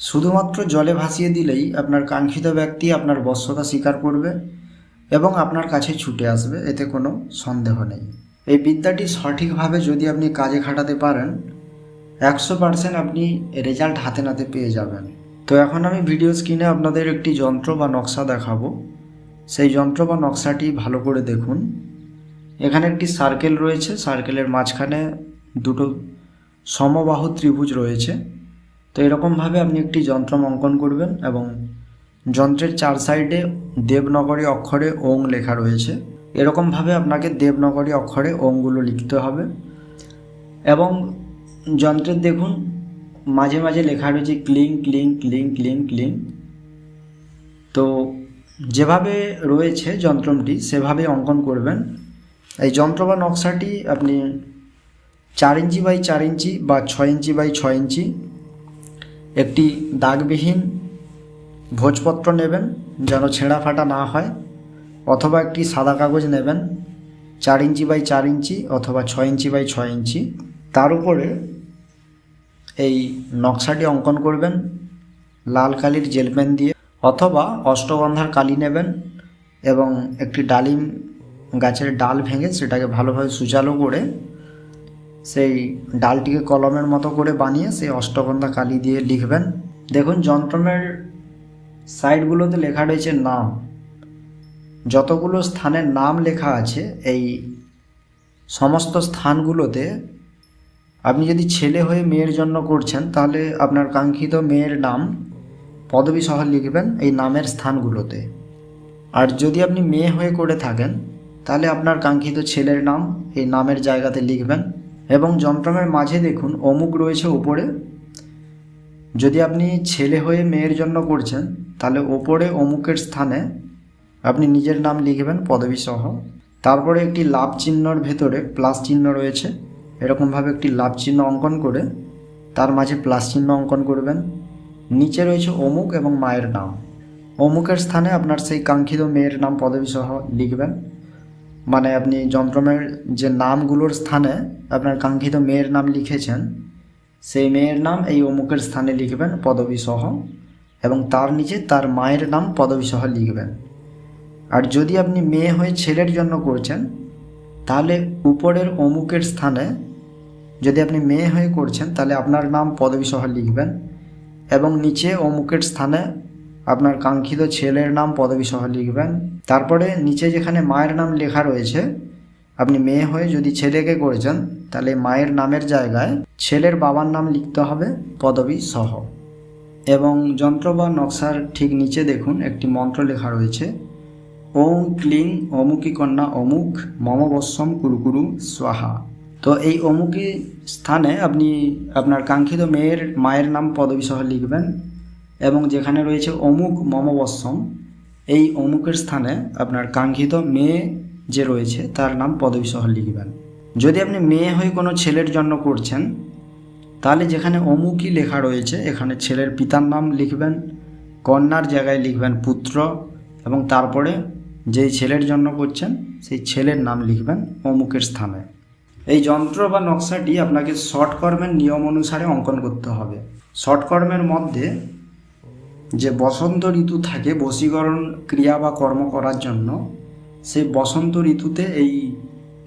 শুধুমাত্র জলে ভাসিয়ে দিলেই আপনার কাঙ্ক্ষিত ব্যক্তি আপনার বশ্যতা স্বীকার করবে এবং আপনার কাছে ছুটে আসবে, এতে কোনো সন্দেহ নেই। এই বিদ্যাটি সঠিকভাবে যদি আপনি কাজে খাটাতে পারেন, একশো পার্সেন্ট আপনি রেজাল্ট হাতে নাতে পেয়ে যাবেন। তো এখন আমি ভিডিও স্ক্রিনে আপনাদের একটি যন্ত্র বা নকশা দেখাবো। সেই যন্ত্র বা নকশাটি ভালো করে দেখুন। এখানে একটি সার্কেল রয়েছে। সার্কেলের মাঝখানে দুটো সমবাহু ত্রিভুজ রয়েছে। তো এরকমভাবে আপনি একটি যন্ত্র অঙ্কন করবেন এবং যন্ত্রের চার সাইডে দেবনগরী অক্ষরে ওং লেখা রয়েছে। এরকমভাবে আপনাকে দেবনগরী অক্ষরে ওংগুলো লিখতে হবে। এবং যন্ত্রের দেখুন, মাঝে মাঝে লেখা রয়েছে ক্লিং ক্লিং ক্লিং ক্লিং ক্লিং। তো যেভাবে রয়েছে যন্ত্রটি সেভাবে অঙ্কন করবেন। এই যন্ত্র বা নকশাটি আপনি চার ইঞ্চি বাই চার ইঞ্চি বা ছয় ইঞ্চি বাই ছয় ইঞ্চি একটি দাগবিহীন ভোজপত্র নেবেন যেন ছেঁড়া ফাটা না হয়, অথবা একটি সাদা কাগজ নেবেন চার ইঞ্চি বাই চার ইঞ্চি অথবা ছয় ইঞ্চি বাই ছয় ইঞ্চি। তার উপরে এই নকশাটি অঙ্কন করবেন, লাল কালির জেল পেন দিয়ে, অথবা অষ্টগন্ধার কালি নেবেন এবং একটি ডালিম গাছের ডাল ভেঙে সেটাকে ভালোভাবে সুচালো করে সেই ডালটিকে কলমের মতো করে বানিয়ে সেই অষ্টগন্ধা কালি দিয়ে লিখবেন। দেখুন যন্ত্রণের সাইডগুলোতে লেখা রয়েছে নাম। যতগুলো স্থানের নাম লেখা আছে, এই সমস্ত স্থানগুলোতে আপনি যদি ছেলে হয়ে মেয়ের জন্য করছেন, তাহলে আপনার কাঙ্ক্ষিত মেয়ের নাম পদবী সহ লিখবেন এই নামের স্থানগুলোতে। আর যদি আপনি মেয়ে হয়ে করে থাকেন, তাহলে আপনার কাঙ্ক্ষিত ছেলের নাম এই নামের জায়গাতে লিখবেন। এবং যন্ত্রমের মাঝে দেখুন, অমুক রয়েছে উপরে যদি আপনি ছেলে হয়ে মেয়ের জন্য করছেন, তাহলে ওপরে অমুকের স্থানে আপনি নিজের নাম লিখবেন পদবী সহ তারপরে একটি লাভ চিহ্নর ভেতরে প্লাস চিহ্ন রয়েছে। এরকমভাবে একটি লাভ চিহ্ন অঙ্কন করে তার মাঝে প্লাস চিহ্ন অঙ্কন করবেন। নিচে রয়েছে অমুক এবং মায়ের নাম। অমুকের স্থানে আপনার সেই কাঙ্ক্ষিত মেয়ের নাম পদবী সহ লিখবেন। মানে আপনি যন্ত্রমের যে নামগুলোর স্থানে আপনার কাঙ্ক্ষিত মেয়ের নাম লিখেছেন, সেই মেয়ের নাম এই অমুকের স্থানে লিখবেন পদবী সহ এবং তার নিচে তার মায়ের নাম পদবী সহ লিখবেন। আর যদি আপনি মেয়ে হয়ে ছেলের জন্য করছেন, তাহলে উপরের অমুকের স্থানে যদি আপনি মেয়ে হয়ে করছেন, তাহলে আপনার নাম পদবী সহ লিখবেন এবং নিচে অমুকের স্থানে আপনার কাঙ্ক্ষিত ছেলের নাম পদবী সহ লিখবেন। তারপরে নিচে যেখানে মায়ের নাম লেখা রয়েছে, আপনি মেয়ে হয়ে যদি ছেলেকে করেছেন, তাহলে মায়ের নামের জায়গায় ছেলের বাবার নাম লিখতে হবে পদবী সহ। এবং যন্ত্র বা নকশার ঠিক নিচে দেখুন একটি মন্ত্র লেখা রয়েছে ওং ক্লিং অমুকি কন্যা অমুক, মম বৎসম কুরুকুরু স্বাহা। তো এই অমুকি স্থানে আপনি আপনার কাঙ্ক্ষিত মেয়ের, মায়ের নাম পদবী সহ লিখবেন। এবং যেখানে রয়েছে অমুক মমবৎসম এই অমুকের স্থানে আপনার কাঙ্ক্ষিত মেয়ে যে রয়েছে, তার নাম পদবী সহ লিখবেন। যদি আপনি মেয়ে হয়ে কোনো ছেলের জন্য করছেন, তাহলে যেখানে অমুকই লেখা রয়েছে, এখানে ছেলের পিতার নাম লিখবেন, কন্যার জায়গায় লিখবেন পুত্র, এবং তারপরে যেই ছেলের জন্য করছেন, সেই ছেলের নাম লিখবেন অমুকের স্থানে। এই যন্ত্র বা নকশাটি আপনাকে শর্ট কর্মের নিয়ম অনুসারে অঙ্কন করতে হবে। শর্ট কর্মের মধ্যে যে বসন্ত ঋতু থাকে, বশীকরণ ক্রিয়া বা কর্ম করার জন্য, সেই বসন্ত ঋতুতে এই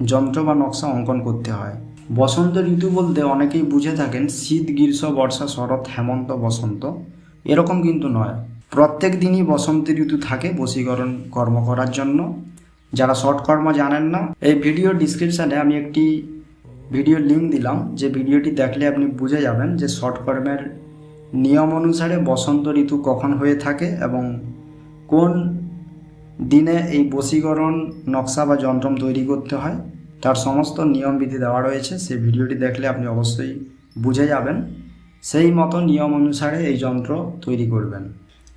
যন্ত্র বা নকশা অঙ্কন করতে হয়। বসন্ত ঋতু বলতে অনেকেই বুঝে থাকেন, শীত, গ্রীষ্ম, বর্ষা, শরৎ, হেমন্ত, বসন্ত। এরকম কিন্তু নয়। প্রত্যেক দিনই বসন্ত ঋতু থাকে বশীকরণ, কর্ম করার জন্য। যারা শর্ট কর্ম জানেন না, এই ভিডিও ডিসক্রিপশানে আমি একটি ভিডিও লিঙ্ক দিলাম। যে ভিডিওটি দেখলে আপনি বুঝে যাবেন যে শর্ট কর্মের নিয়ম অনুসারে বসন্ত ঋতু কখন হয়ে থাকে এবং কোন দিনে এই বশীকরণ, নকশা বা যন্ত্রম তৈরি করতে হয়, তার সমস্ত নিয়মবিধি দেওয়া রয়েছে। সেই ভিডিওটি দেখলে আপনি অবশ্যই বুঝে যাবেন। সেই মতো নিয়ম অনুসারে এই যন্ত্র তৈরি করবেন।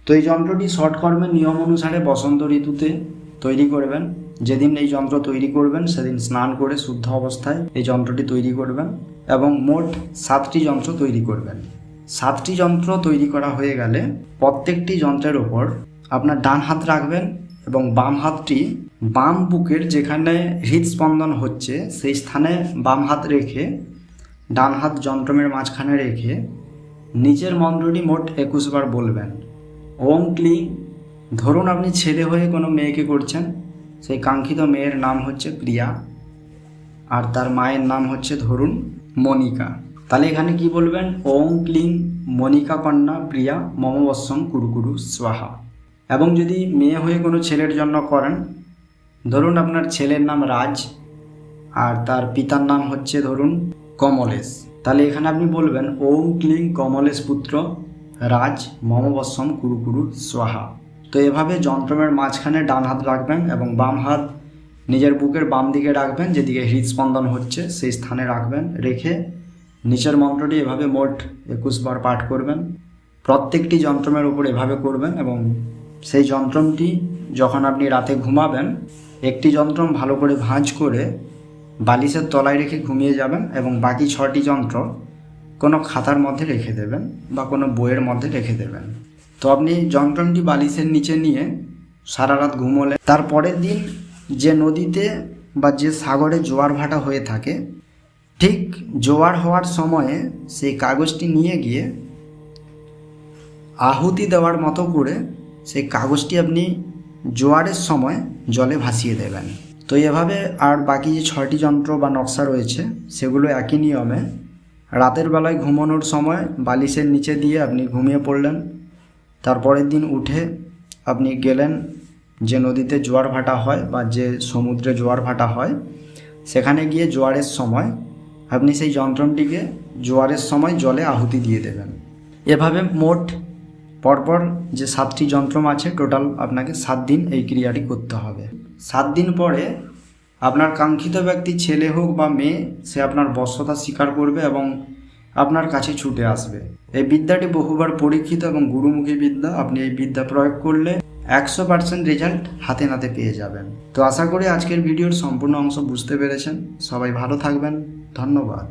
তো এই যন্ত্রটি শর্টকর্মের নিয়ম অনুসারে বসন্ত ঋতুতে তৈরি করবেন। যেদিন এই যন্ত্র তৈরি করবেন, সেদিন স্নান করে শুদ্ধ অবস্থায় এই যন্ত্রটি তৈরি করবেন এবং মোট সাতটি যন্ত্র তৈরি করবেন। সাতটি যন্ত্র তৈরি করা হয়ে গেলে প্রত্যেকটি যন্ত্রের ওপর আপনার ডান হাত রাখবেন এবং বাম হাতটি বাম বুকের যেখানে হৃদস্পন্দন হচ্ছে, সেই স্থানে বাম হাত রেখে, ডান হাত যন্ত্রমের মাঝখানে রেখে নিজের মন্ত্রটি মোট একুশ বার বলবেন। ওম ক্লিং। ধরুন আপনি ছেলে হয়ে কোনো মেয়েকে করছেন, সেই কাঙ্ক্ষিত মেয়ের নাম হচ্ছে প্রিয়া, আর তার মায়ের নাম হচ্ছে ধরুন মনিকা। তাহলে এখানে কি বলবেন? ওং ক্লিং মনিকা কন্যা প্রিয়া মমবৎসম কুরুকুরু স্বাহা। এবং যদি মেয়ে হয়ে কোনো ছেলের জন্য করেন, ধরুন আপনার ছেলের নাম রাজ, আর তার পিতার নাম হচ্ছে ধরুন কমলেশ। তাহলে এখানে আপনি বলবেন, ওং ক্লিং কমলেশ পুত্র রাজ মমবৎসম কুরুকুরু স্বাহা। তো এভাবে যন্ত্রমের মাঝখানে ডান হাত রাখবেন এবং বাম হাত নিজের বুকের বাম দিকে রাখবেন, যেদিকে হৃদস্পন্দন হচ্ছে সেই স্থানে রাখবেন, রেখে নিচের মন্ত্রটি এভাবে মোট একুশ বার পাঠ করবেন। প্রত্যেকটি যন্ত্রমের উপর এভাবে করবেন এবং সেই যন্ত্রমটি যখন আপনি রাতে ঘুমাবেন, একটি যন্ত্রম ভালো করে ভাঁজ করে বালিশের তলায় রেখে ঘুমিয়ে যাবেন এবং বাকি ছটি যন্ত্র কোনো খাতার মধ্যে রেখে দেবেন বা কোনো বইয়ের মধ্যে রেখে দেবেন। তো আপনি যন্ত্রমটি বালিশের নিচে নিয়ে সারা রাত ঘুমোলে তার পরের দিন যে নদীতে বা যে সাগরে জোয়ার ভাটা হয়ে থাকে ঠিক জোয়ার হওয়ার সময়ে সেই কাগজটি নিয়ে গিয়ে আহুতি দেওয়ার মতো করে সেই কাগজটি আপনি জোয়ারের সময় জলে ভাসিয়ে দেবেন। তো এভাবে আর বাকি যে ছয়টি যন্ত্র বা নকশা রয়েছে, সেগুলো একই নিয়মে রাতের বেলায় ঘুমানোর সময় বালিশের নিচে দিয়ে আপনি ঘুমিয়ে পড়লেন। তারপরের দিন উঠে আপনি গেলেন যে নদীতে জোয়ার ভাটা হয় বা যে সমুদ্রে জোয়ার ভাটা হয়, সেখানে গিয়ে জোয়ারের সময় আপনি সেই যন্ত্রটিকে জোয়ারের সময় জলে আহুতি দিয়ে দেবেন। এভাবে মোট পরপর যে সাতটি যন্ত্রম আছে টোটাল আপনাকে সাত দিন এই ক্রিয়াটি করতে হবে। সাত দিন পরে আপনার কাঙ্ক্ষিত ব্যক্তি ছেলে হোক বা মেয়ে, সে আপনার বশ্যতা স্বীকার করবে এবং আপনার কাছে ছুটে আসবে। এই বিদ্যাটি বহুবার পরীক্ষিত এবং গুরুমুখী বিদ্যা। আপনি এই বিদ্যা প্রয়োগ করলে একশো পার্সেন্ট রেজাল্ট হাতে নাতে পেয়ে যাবেন। তো আশা করি আজকের ভিডিওর সম্পূর্ণ অংশ বুঝতে পেরেছেন। সবাই ভালো থাকবেন। ধন্যবাদ।